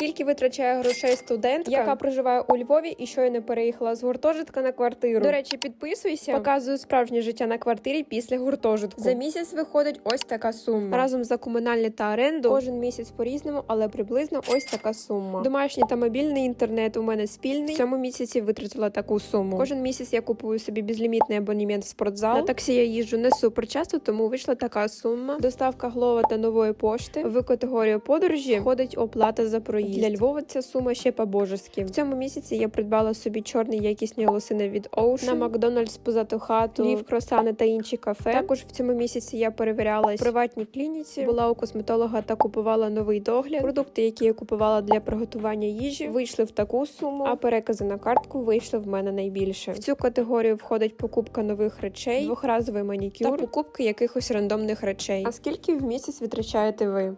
Скільки витрачає грошей студентка, яка проживає у Львові і щойно переїхала з гуртожитка на квартиру? До речі, підписуйся, показую справжнє життя на квартирі після гуртожитку. За місяць виходить ось така сума. Разом за комунальні та оренду кожен місяць по-різному, але приблизно ось така сума. Домашній та мобільний інтернет у мене спільний. В цьому місяці витратила таку суму. Кожен місяць я купую собі безлімітний абонемент в спортзал. На таксі я їжджу не супер часто, тому вийшла така сума. Доставка Глова та нової пошти. В категорію подорожі входить оплата за проїзд. Для Львова ця сума ще по-божески. В цьому місяці я придбала собі чорні якісні лосини від Ocean, на Макдональдс позату хату, лів, кросани та інші кафе. Також в цьому місяці я перевірялась в приватній клініці, була у косметолога та купувала новий догляд. Продукти, які я купувала для приготування їжі, вийшли в таку суму, а перекази на картку вийшли в мене найбільше. В цю категорію входить покупка нових речей, двохразовий манікюр та покупка якихось рандомних речей. А скільки в місяць витрачаєте ви?